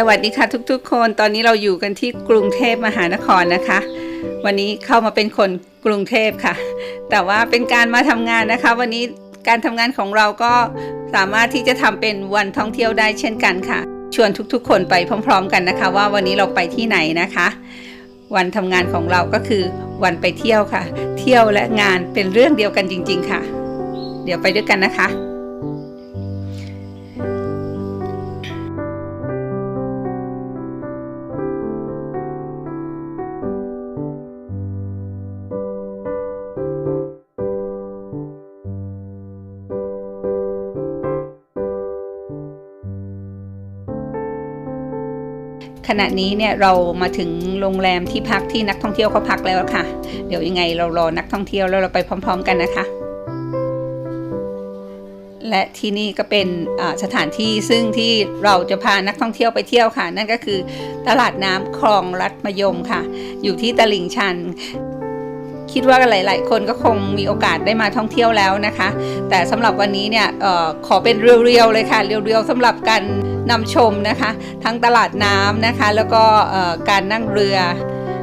สวัสดีค่ะทุกๆ คนตอนนี้เราอยู่กันที่กรุงเทพมหานครนะคะ วันนี้เข้ามาเป็นคนกรุงเทพค่ะ แต่ว่าเป็นการมาทำงานนะคะ วันนี้การทำงานของเราก็สามารถที่จะทำเป็นวันท่องเที่ยวได้เช่นกันค่ะ ชวนทุกๆ คนไปพร้อม ๆ กันนะคะ ว่าวันนี้เราไปที่ไหนนะคะ วันทำงานของเราก็คือวันไปเที่ยวค่ะ เที่ยวและงานเป็นเรื่องเดียวกันจริง ๆ ค่ะ เดี๋ยวไปด้วยกันนะคะ ขณะนี้เนี่ยเรามาถึงโรงแรมที่พักที่นักท่องเที่ยวเขาพักแล้วค่ะ เดี๋ยวยังไงเรารอนักท่องเที่ยวแล้วเราไปพร้อม ๆ กันนะคะ และที่นี่ก็เป็นสถานที่ซึ่งที่เราจะพานักท่องเที่ยวไปเที่ยวค่ะ นั่นก็คือตลาดน้ำคลองรัดมยมค่ะ อยู่ที่ตลิ่งชัน คิดว่าหลาย ๆ คนก็คงมีโอกาสได้มาท่องเที่ยวแล้วนะคะ แต่สำหรับวันนี้เนี่ยเออขอเป็นเรียวๆเลยค่ะ เรียวๆสำหรับการนำชมนะคะ ทั้งตลาดน้ำนะคะ แล้วก็เอ่อการนั่งเรือ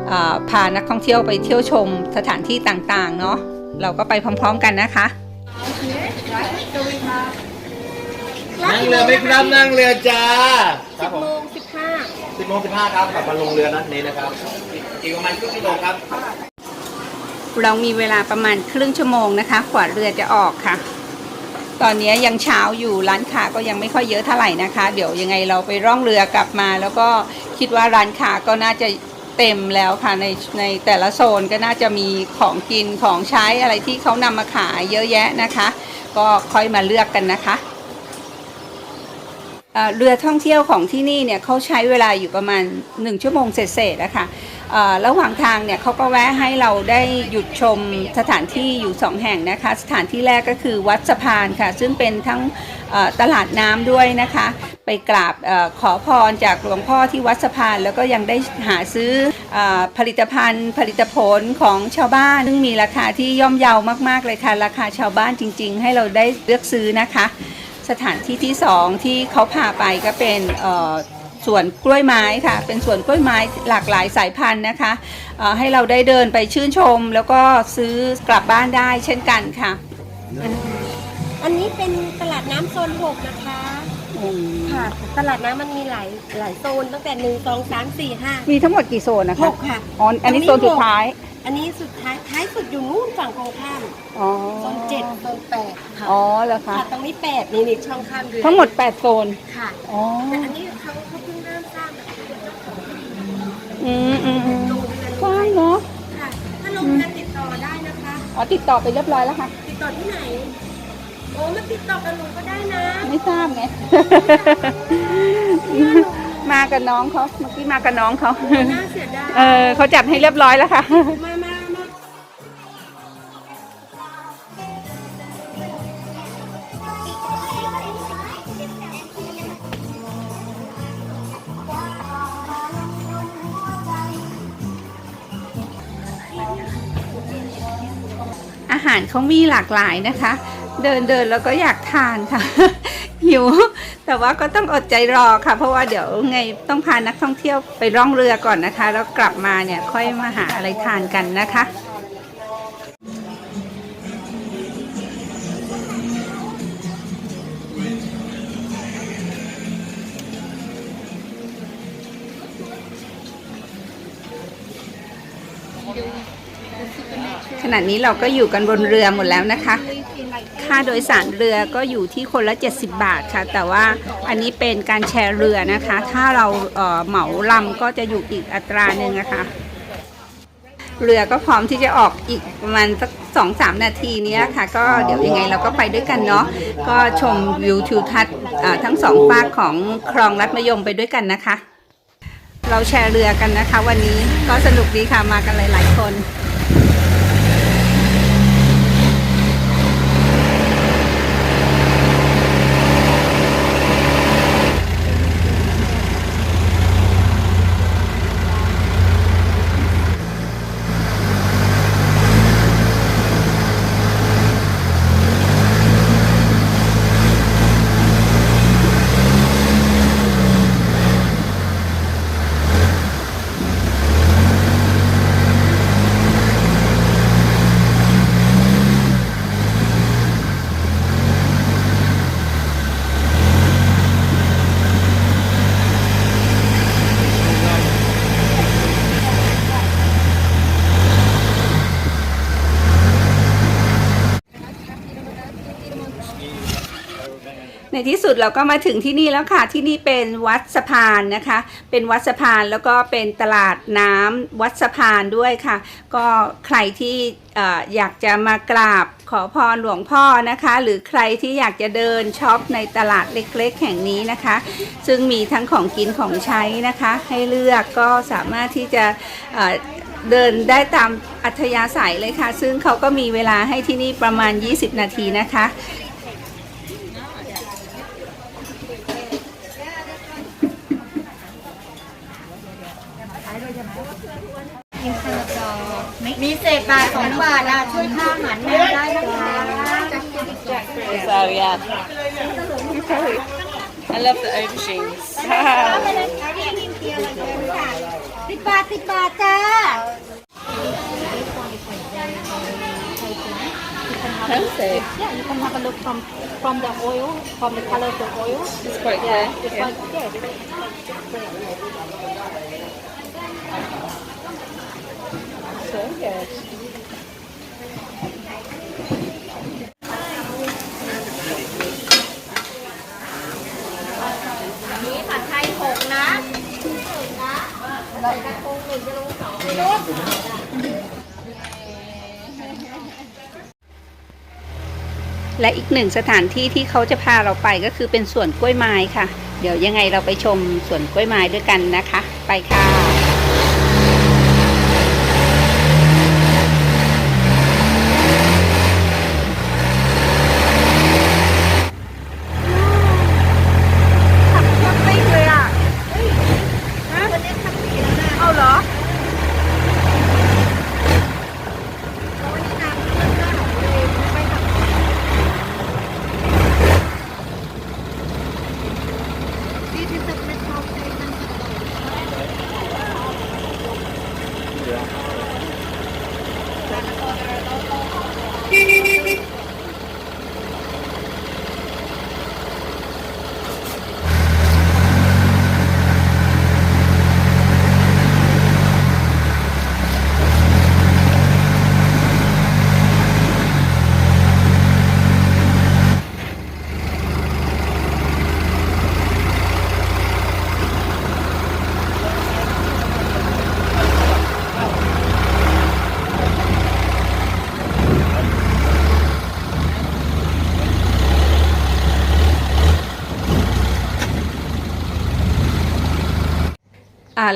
เออพานักท่องเที่ยวไปเที่ยวชมสถานที่ต่าง ๆ เนาะเราก็ไปพร้อม ๆ กันนะคะนั่งเรือไหมครับนั่งเรือจ้าคสิรับบผมโมงสิบห้าสิบโมงสิบห้าครับกลับมาลงเรือนัดนี้นะครับอีกประมาณครึ่งชั่วโมงครับ เรามีเวลาประมาณครึ่งชั่วโมงนะคะกว่าเรือจะออกค่ะ ตอนนี้ยังเช้าอยู่ร้านค้าก็ยังไม่ค่อยเยอะเท่าไหร่นะคะ เดี๋ยวยังไงเราไปร่องเรือกลับมา แล้วก็คิดว่าร้านค้าก็น่าจะเต็มแล้วค่ะในในแต่ละโซนก็น่าจะมีของกินของใช้อะไรที่เขานำมาขายเยอะแยะนะคะ ก็ค่อยมาเลือกกันนะคะเเรือท่องเที่ยวของที่นี่เนี่ยเขาใช้เวลาอยู่ประมาณ 1 ชั่วโมงเศษๆนะคะ ระหว่างทางเนี่ยเขาก็แวะให้เราได้หยุดชมสถานที่อยู่ 2 แห่งนะคะ สถานที่แรกก็คือวัดสะพานค่ะ ซึ่งเป็นทั้งตลาดน้ำด้วยนะคะ ไปกราบอขอพรจากหลวงพ่อที่วัดสะพาน แล้วก็ยังได้หาซื้ออผลิตภัณฑ์ ผลิตผลของชาวบ้าน ซึ่งมีราคาที่ย่อมเยาวมาก ๆ เลยค่ะ ราคาชาวบ้านจริง ๆ ให้เราได้เลือกซื้อนะคะ สถานที่ที่สองที่เขาพาไปก็เป็น สวนกล้วยไม้ค่ะ เป็นสวนกล้วยไม้หลากหลายสายพันธุ์นะคะเอ่อให้เราได้เดินไปชื่นชม แล้วก็ซื้อกลับบ้านได้เช่นกันค่ะ อันนี้เป็นตลาดน้ำโซนหกนะคะอืมค่ะตลาดน้ำมันมีหลายหลายโซนตั้งแต่หนึ่งสองสามสี่ห้ามีทั้งหมดกี่โซนนะหคะกค่ะอ๋ออันนี้โซนสุดท้าย อันนี้สุดท้ายท้ายสุดอยู่นู่นฝั่งตรงข้ามอ๋อโซนเจ็ดโซนแปดค่ะอ๋อเหรอคะค่ะตรงนี้แปดนี่นี่ช่องข้ามเรือทั้งหมด8โซนค่ะอ๋อแต่อันนี้เขาเขาเพิ่งเริ่มสร้างนะคะ อืมอืมอืมลงเรือนกว้างเนาะค่ะ ถ้าลงเรือนติดต่อได้นะคะ อ๋อติดต่อไปเรียบร้อยแล้วค่ะ ติดต่อที่ไหน โอ้มาติดต่อกับหนูก็ได้นะ ไม่ทราบไง มากับน้องเขาเมื่อกี้มากับน้องเขา น่าเสียดายเออเขาจัดให้เรียบร้อยแล้วค่ะ มาามาอาหารเขามีหลากหลายนะคะ เดินเดินแล้วก็อยากทานค่ะ หิว แต่ว่าก็ต้องอดใจรอค่ะ เพราะว่าเดี๋ยวไงต้องพานักท่องเที่ยวไปร่องเรือก่อนนะคะ แล้วกลับมาเนี่ยค่อยมาหาอะไรทานกันนะคะ ณะนี้เราก็อยู่กันบนเรือหมดแล้วนะคะ ค่าโดยสารเรือก็อยู่ที่คนละ 70 บาทค่ะ แต่ว่าอันนี้เป็นการแชร์เรือนะคะ ถ้าเราเอ่อเหมาลำก็จะอยู่อีกอัตราหนึ่งนะคะ เรือก็พร้อมที่จะออกอีกประมาณสักสองสามนาทีเนี้ยค่ะ ก็เดี๋ยวยังไงเราก็ไปด้วยกันเนาะก็ชมวิวทิวทัศน์ทั้งสองฝากของคลองรัดมะยมไปด้วยกันนะคะ เราแชร์เรือกันนะคะ วันนี้ก็สนุกดีค่ะมากันหลาย ๆ คน ในที่สุดเราก็มาถึงที่นี่แล้วค่ะ ที่นี่เป็นวัดสะพานนะคะ เป็นวัดสะพานแล้วก็เป็นตลาดน้ำวัดสะพานด้วยค่ะ ก็ใครที่ออยากจะมากราบขอพรหลวงพ่อนะคะ หรือใครที่อยากจะเดินช็อปในตลาดเล็กๆ แห่งนี้นะคะ ซึ่งมีทั้งของกินของใช้นะคะ ให้เลือกก็สามารถที่จะเอ่อเดินได้ตามอัธยาศัยเลยค่ะ ซึ่งเขาก็มีเวลาให้ที่นี่ประมาณ 20 นาทีนะคะ บาทสองบาทอ่ะ ช่วยค่าอาหารแม่ได้นะคะ So yeah. I love the aubergines. สิบบาทสิบบาทจ้า Perfect. Yeah, you can have a look from from the oil, from the color of the oil. It's quite clear. It's Yeah. like yeah, So good. และอีกหนึ่งสถานที่ที่เขาจะพาเราไปก็คือเป็นสวนกล้วยไม้ค่ะ เดี๋ยวยังไงเราไปชมสวนกล้วยไม้ด้วยกันนะคะ ไปค่ะ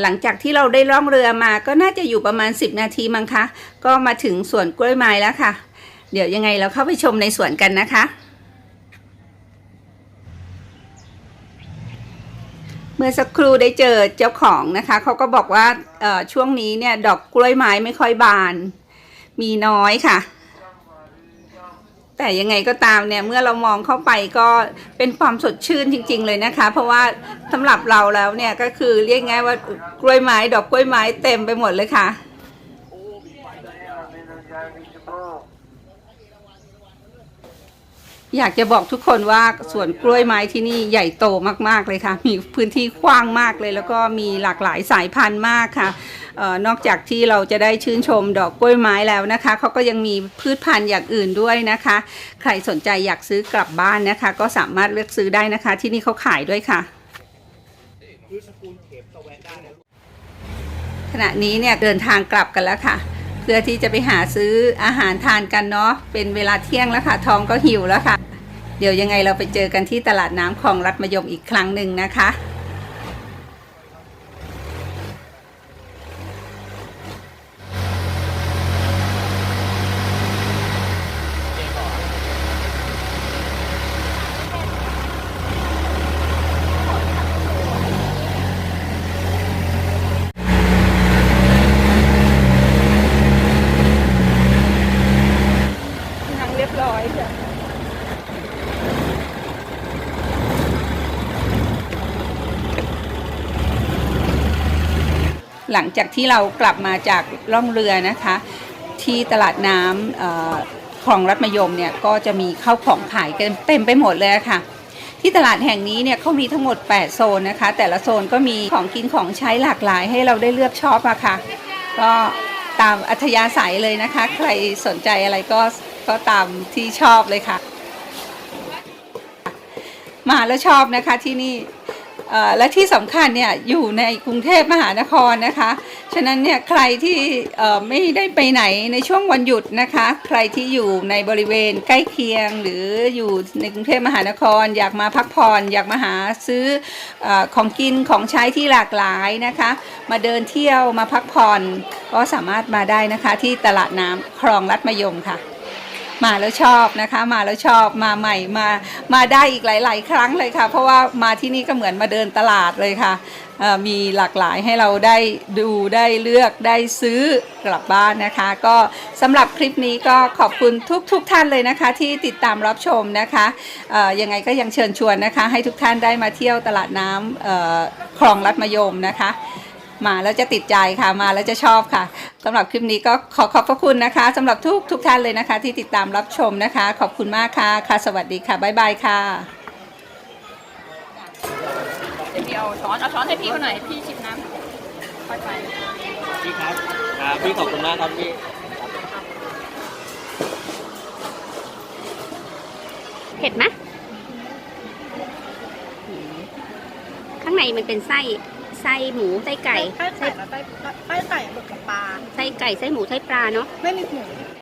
หลังจากที่เราได้ล่องเรือมาก็น่าจะอยู่ประมาณ 10 นาทีมั้งคะ ก็มาถึงสวนกล้วยไม้แล้วค่ะ เดี๋ยวยังไงเราเข้าไปชมในสวนกันนะคะ เมื่อสักครู่ได้เจอเจ้าของนะคะเขาก็บอกว่าช่วงนี้เนี่ยดอกกล้วยไม้ไม่ค่อยบาน มีน้อยค่ะ แต่ยังไงก็ตามเนี่ยเมื่อเรามองเข้าไปก็เป็นความสดชื่นจริง ๆ เลยนะคะ เพราะว่าสำหรับเราแล้วเนี่ยก็คือเรียกง่ายว่ากล้วยไม้ดอกกล้วยไม้เต็มไปหมดเลยค่ะ อยากจะบอกทุกคนว่าสวนกล้วยไม้ที่นี่ใหญ่โตมากๆเลยค่ะ มีพื้นที่กว้างมากเลย แล้วก็มีหลากหลายสายพันธุ์มากค่ะออนอกจากที่เราจะได้ชื่นชมดอกกล้วยไม้แล้วนะคะเขาก็ยังมีพืชพันธุ์อย่างอื่นด้วยนะคะ ใครสนใจอยากซื้อกลับบ้านนะคะ ก็สามารถเลือกซื้อได้นะคะ ที่นี่เขาขายด้วยค่ะขณะนี้เนี่ยเดินทางกลับกันแล้วค่ะ พื่อที่จะไปหาซื้ออาหารทานกันเนาะเป็นเวลาเที่ยงแล้วค่ะท้องก็หิวแล้วค่ะ เดี๋ยวยังไงเราไปเจอกันที่ตลาดน้ำคลองรัดมยมอีกครั้งหนึ่งนะคะ นั่งเรียบร้อยจ้ะ หลังจากที่เรากลับมาจากล่องเรือนะคะ ที่ตลาดน้ำคลองรัดมยมเนี่ยก็จะมีข้าวของขายกันเต็มไปหมดเลยค่ะ ที่ตลาดแห่งนี้เนี่ยเขามีทั้งหมด 8 โซนนะคะ แต่ละโซนก็มีของกินของใช้หลากหลายให้เราได้เลือกชอบอะค่ะ ก็ตามอัธยาศัยเลยนะคะ ใครสนใจอะไรก็ก็ตามที่ชอบเลยค่ะ มาแล้วชอบนะคะที่นี่ และที่สำคัญเนี่ยอยู่ในกรุงเทพมหานครนะคะ ฉะนั้นเนี่ยใครที่ไม่ได้ไปไหนในช่วงวันหยุดนะคะ ใครที่อยู่ในบริเวณใกล้เคียง หรืออยู่ในกรุงเทพมหานคร อยากมาพักผ่อน อยากมาหาซื้อออของกินของใช้ที่หลากหลายนะคะ มาเดินเที่ยวมาพักผ่อน ก็สามารถมาได้นะคะที่ตลาดน้ำคลองลัดมะยมค่ะ มาแล้วชอบนะคะ มาแล้วชอบมาใหม่มามาได้อีกหลาย ๆ ครั้งเลยค่ะ เพราะว่ามาที่นี่ก็เหมือนมาเดินตลาดเลยค่ะมีหลากหลายให้เราได้ดูได้เลือกได้ซื้อกลับบ้านนะคะ ก็สำหรับคลิปนี้ก็ขอบคุณทุกทุกท่านเลยนะคะ ที่ติดตามรับชมนะคะยังไงก็ยังเชิญชวนนะคะ ให้ทุกท่านได้มาเที่ยวตลาดน้ำคลองลัดมะยมนะคะ มาแล้วจะติดใจค่ะมาแล้วจะชอบค่ะสำหรับคลิปนี้ก็ขอขอบพระคุณนะคะสำหรับทุกทุกท่านเลยนะคะ ที่ติดตามรับชมนะคะ ขอบคุณมากค่ะค่ะ สวัสดีค่ะบ๊ายบายค่ะเดี๋ยวพี่เอาช้อนเอาช้อนให้พี่เขาหน่อยพี่ชิมน้ำค่อยไปพี่ครับครับพี่ขอบคุณมากครับพี่เผ็ดไหมข้างในมันเป็นไส้ ไส้หมูไส้ไก่ไส้ไก่ไส้ไสไก่บดกกับปลาไส้ไก่ไส้หมูไส้ปลาเนาะไม่มีหมู